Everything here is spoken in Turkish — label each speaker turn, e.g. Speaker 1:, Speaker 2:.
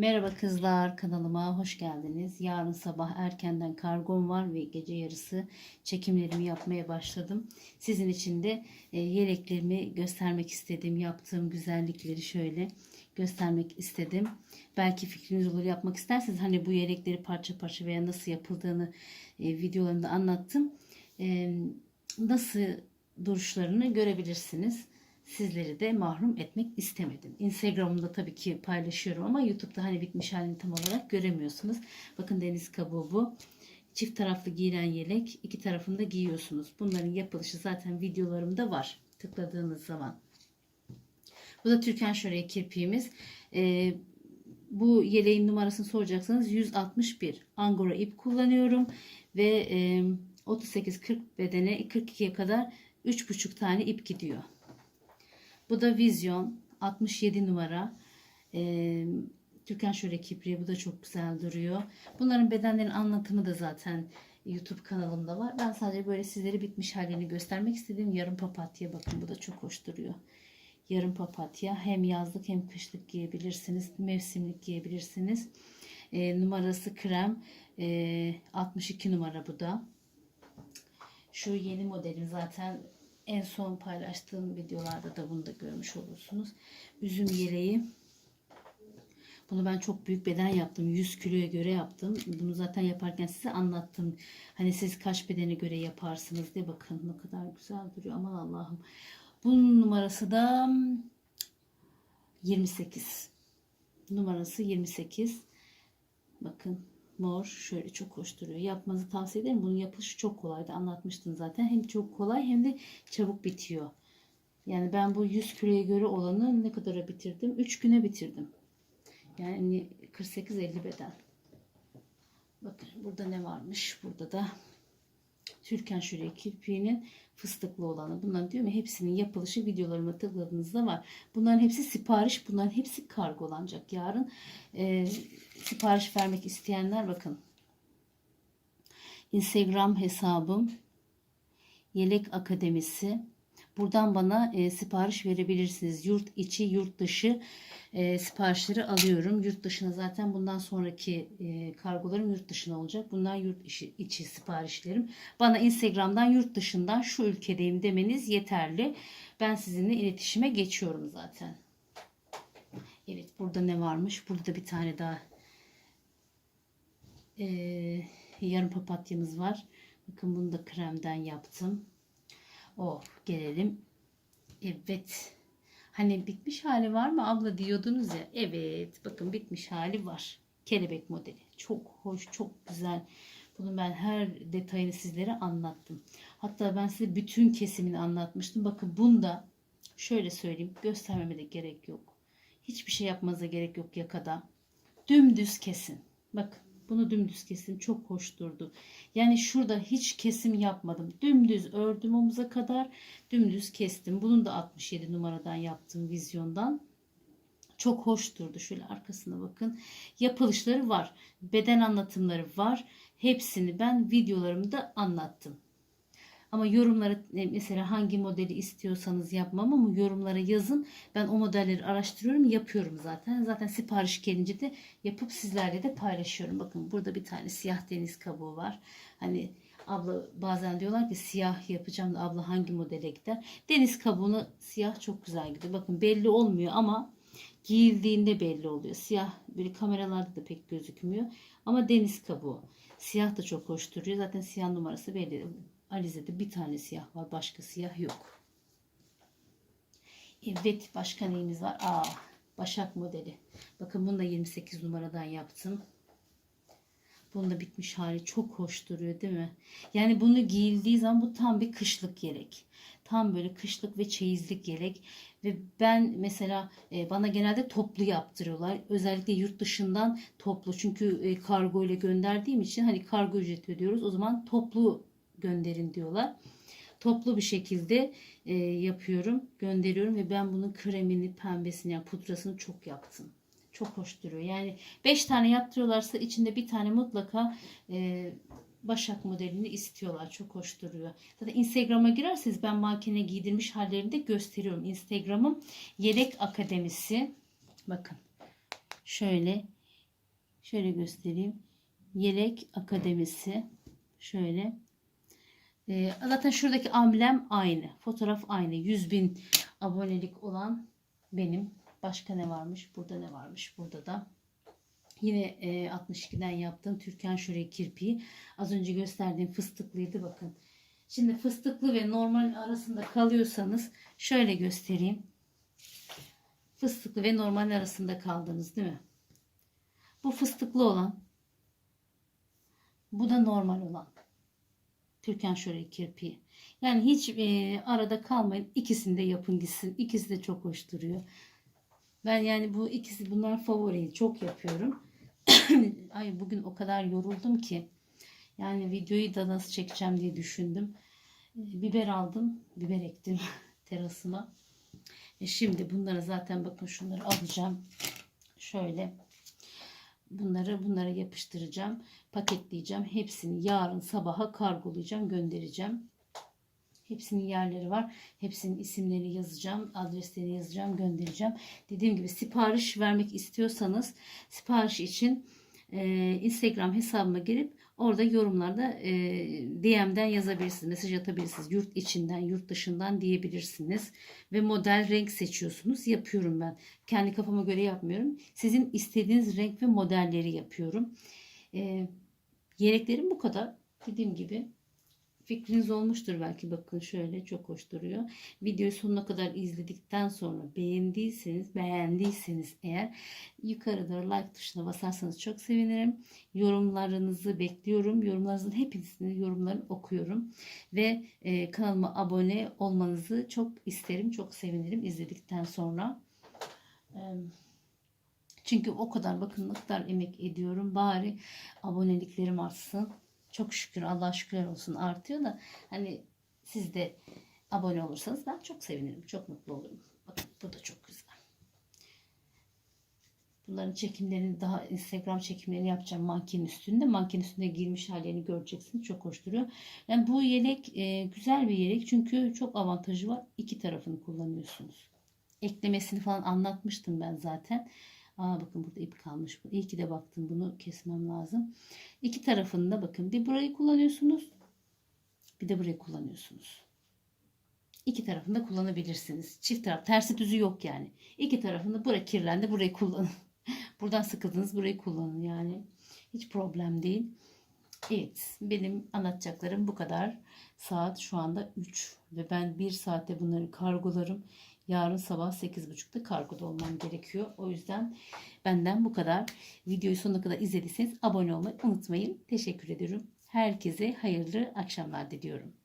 Speaker 1: Merhaba kızlar kanalıma hoş geldiniz. Yarın sabah erkenden kargom var ve gece yarısı çekimlerimi yapmaya başladım. Sizin için de e, yeleklerimi göstermek istedim. Yaptığım güzellikleri şöyle göstermek istedim. Belki fikriniz olur yapmak isterseniz hani bu yelekleri parça parça veya nasıl yapıldığını e, videolarımda anlattım. Nasıl duruşlarını görebilirsiniz sizleri de mahrum etmek istemedim. Instagram'da tabii ki paylaşıyorum ama YouTube'da hani bitmiş halini tam olarak göremiyorsunuz. Bakın deniz kabuğu bu. Çift taraflı giyilen yelek iki tarafında giyiyorsunuz. Bunların yapılışı zaten videolarımda var. Tıkladığınız zaman. Bu da Türkan Şöre kirpiğimiz. Ee, bu yeleğin numarasını soracaksanız 161 angora ip kullanıyorum ve e, 38-40 bedene 42'ye kadar 3,5 tane ip gidiyor. Bu da vizyon 67 numara. Ee, Türkan şöyle kipriği bu da çok güzel duruyor. Bunların bedenlerin anlatımı da zaten YouTube kanalımda var. Ben sadece böyle sizlere bitmiş halini göstermek istedim. Yarım papatya bakın bu da çok hoş duruyor. Yarım papatya hem yazlık hem kışlık giyebilirsiniz. Mevsimlik giyebilirsiniz. Ee, numarası krem. Ee, 62 numara bu da. Şu yeni modelim zaten en son paylaştığım videolarda da bunu da görmüş olursunuz. Üzüm yeleği. Bunu ben çok büyük beden yaptım. 100 kiloya göre yaptım. Bunu zaten yaparken size anlattım. Hani siz kaç bedene göre yaparsınız diye bakın ne kadar güzel duruyor. Aman Allah'ım. Bunun numarası da 28. Numarası 28. Bakın mor şöyle çok hoş duruyor. Yapmanızı tavsiye ederim. Bunun yapılışı çok kolaydı. Anlatmıştım zaten. Hem çok kolay hem de çabuk bitiyor. Yani ben bu 100 kiloya göre olanı ne kadara bitirdim? 3 güne bitirdim. Yani 48-50 beden. Bakın burada ne varmış? Burada da Türkan Şöyle kirpiğinin fıstıklı olanı. Bunların diyorum ya hepsinin yapılışı videolarıma tıkladığınızda var. Bunların hepsi sipariş. Bunların hepsi kargolanacak. Yarın e, sipariş vermek isteyenler bakın. Instagram hesabım Yelek Akademisi. Buradan bana e, sipariş verebilirsiniz. Yurt içi, yurt dışı e, siparişleri alıyorum. Yurt dışına zaten bundan sonraki e, kargolarım yurt dışına olacak. Bunlar yurt içi, içi siparişlerim. Bana Instagram'dan yurt dışından şu ülkedeyim demeniz yeterli. Ben sizinle iletişime geçiyorum zaten. Evet burada ne varmış? Burada bir tane daha e, yarım papatyamız var. Bakın bunu da kremden yaptım. Oh gelelim. Evet. Hani bitmiş hali var mı abla diyordunuz ya. Evet bakın bitmiş hali var. Kelebek modeli. Çok hoş çok güzel. Bunu ben her detayını sizlere anlattım. Hatta ben size bütün kesimini anlatmıştım. Bakın bunda şöyle söyleyeyim göstermeme de gerek yok. Hiçbir şey yapmanıza gerek yok yakada. Dümdüz kesin. Bakın bunu dümdüz kesim çok hoş durdu. Yani şurada hiç kesim yapmadım. Dümdüz ördüm omuza kadar. Dümdüz kestim. Bunun da 67 numaradan yaptım vizyondan. Çok hoş durdu. Şöyle arkasına bakın. Yapılışları var. Beden anlatımları var. Hepsini ben videolarımda anlattım. Ama yorumlara e, mesela hangi modeli istiyorsanız yapmam ama yorumlara yazın. Ben o modelleri araştırıyorum, yapıyorum zaten. Zaten sipariş gelince de yapıp sizlerle de paylaşıyorum. Bakın burada bir tane siyah deniz kabuğu var. Hani abla bazen diyorlar ki siyah yapacağım da abla hangi modele gider? Deniz kabuğunu siyah çok güzel gidiyor. Bakın belli olmuyor ama giyildiğinde belli oluyor. Siyah böyle kameralarda da pek gözükmüyor. Ama deniz kabuğu. Siyah da çok hoş duruyor. Zaten siyah numarası belli. Alize'de bir tane siyah var. Başka siyah yok. Evet. Başka neyimiz var? Aa, Başak modeli. Bakın bunu da 28 numaradan yaptım. Bunun da bitmiş hali çok hoş duruyor değil mi? Yani bunu giyildiği zaman bu tam bir kışlık yelek. Tam böyle kışlık ve çeyizlik yelek. Ve ben mesela e, bana genelde toplu yaptırıyorlar. Özellikle yurt dışından toplu. Çünkü e, kargo ile gönderdiğim için hani kargo ücreti ödüyoruz. O zaman toplu gönderin diyorlar. Toplu bir şekilde e, yapıyorum, gönderiyorum ve ben bunun kremini, pembesini, yani pudrasını çok yaptım. Çok hoş duruyor. Yani 5 tane yaptırıyorlarsa içinde bir tane mutlaka e, Başak modelini istiyorlar. Çok hoş duruyor. Zaten Instagram'a girerseniz ben makine giydirmiş hallerini de gösteriyorum. Instagram'ım Yelek Akademisi. Bakın. Şöyle Şöyle göstereyim. Yelek Akademisi. Şöyle. Ee, zaten şuradaki amblem aynı. Fotoğraf aynı. 100 bin abonelik olan benim. Başka ne varmış? Burada ne varmış? Burada da yine e, 62'den yaptığım Türkan Şöre kirpiği. Az önce gösterdiğim fıstıklıydı bakın. Şimdi fıstıklı ve normal arasında kalıyorsanız şöyle göstereyim. Fıstıklı ve normal arasında kaldınız değil mi? Bu fıstıklı olan. Bu da normal olan. Türkan Şöre kirpiği. Yani hiç e, arada kalmayın. İkisini de yapın gitsin. İkisi de çok hoş duruyor. Ben yani bu ikisi bunlar favori. Çok yapıyorum. Ay bugün o kadar yoruldum ki. Yani videoyu da nasıl çekeceğim diye düşündüm. E, biber aldım. Biber ektim terasıma. E şimdi bunları zaten bakın şunları alacağım. Şöyle bunları bunlara yapıştıracağım. Paketleyeceğim. Hepsini yarın sabaha kargolayacağım. Göndereceğim. Hepsinin yerleri var. Hepsinin isimlerini yazacağım. Adreslerini yazacağım. Göndereceğim. Dediğim gibi sipariş vermek istiyorsanız sipariş için e, Instagram hesabıma girip orada yorumlarda e, DM'den yazabilirsiniz. Mesaj atabilirsiniz. Yurt içinden, yurt dışından diyebilirsiniz. Ve model renk seçiyorsunuz. Yapıyorum ben. Kendi kafama göre yapmıyorum. Sizin istediğiniz renk ve modelleri yapıyorum. E, yeleklerim bu kadar. Dediğim gibi fikriniz olmuştur belki bakın şöyle çok hoş duruyor. Videoyu sonuna kadar izledikten sonra beğendiyseniz beğendiyseniz eğer yukarıda like tuşuna basarsanız çok sevinirim. Yorumlarınızı bekliyorum. Yorumlarınızın hepsini yorumlarını okuyorum. Ve e, kanalıma abone olmanızı çok isterim. Çok sevinirim izledikten sonra. E, çünkü o kadar bakın ne kadar emek ediyorum. Bari aboneliklerim artsın. Çok şükür Allah şükürler olsun artıyor da hani siz de abone olursanız ben çok sevinirim. Çok mutlu olurum. Bakın bu da çok güzel. Bunların çekimlerini daha Instagram çekimlerini yapacağım manken üstünde. Manken üstünde giymiş hallerini göreceksiniz. Çok hoş duruyor. Yani bu yelek e, güzel bir yelek. Çünkü çok avantajı var. İki tarafını kullanıyorsunuz. Eklemesini falan anlatmıştım ben zaten. Aa bakın burada ip kalmış. İyi ki de baktım bunu kesmem lazım. İki tarafında bakın bir burayı kullanıyorsunuz. Bir de burayı kullanıyorsunuz. İki tarafında kullanabilirsiniz. Çift taraf tersi düzü yok yani. İki tarafında buraya kirlendi burayı kullanın. Buradan sıkıldınız burayı kullanın yani. Hiç problem değil. Evet benim anlatacaklarım bu kadar. Saat şu anda 3 ve ben 1 saatte bunları kargolarım. Yarın sabah 8.30'da kargoda olmam gerekiyor. O yüzden benden bu kadar. Videoyu sonuna kadar izlediyseniz abone olmayı unutmayın. Teşekkür ediyorum. Herkese hayırlı akşamlar diliyorum.